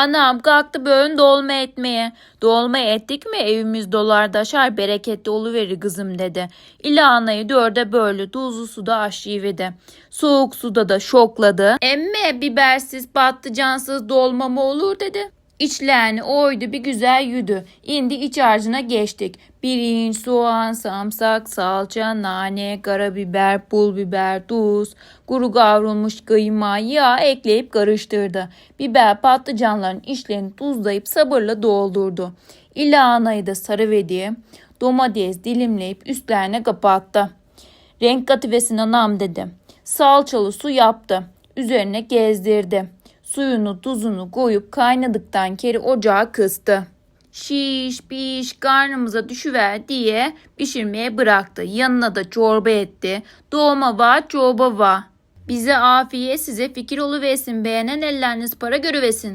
Anam kalktı böğün dolma etmeye. Dolma ettik mi evimiz dolar daşar bereketli oluverir kızım dedi. İlahnayı dörde böldü tuzlu suda aşıyıverdi. Soğuk suda da şokladı. Emme bibersiz patlıcansız dolma mı olur dedi. İçlerini oydu bir güzel yüdü. İndi iç harcına geçtik. Pirinç, soğan, samsak, salça, nane, karabiber, pul biber, tuz, kuru kavrulmuş kıyma, yağ ekleyip karıştırdı. Biber patlıcanların içlerini tuzlayıp sabırla doldurdu. İlahanayı da sarıvediye domates dilimleyip üstlerine kapattı. Renk katıvesin anam dedi. Salçalı su yaptı. Üzerine gezdirdi. Suyunu tuzunu koyup kaynadıktan keri ocağı kıstı. Şiş piş karnımıza düşüver diye pişirmeye bıraktı. Yanına da çorba etti. Doğma var çorba var. Bize afiyet size fikir oluversin. Beğenen elleriniz para görüvesin.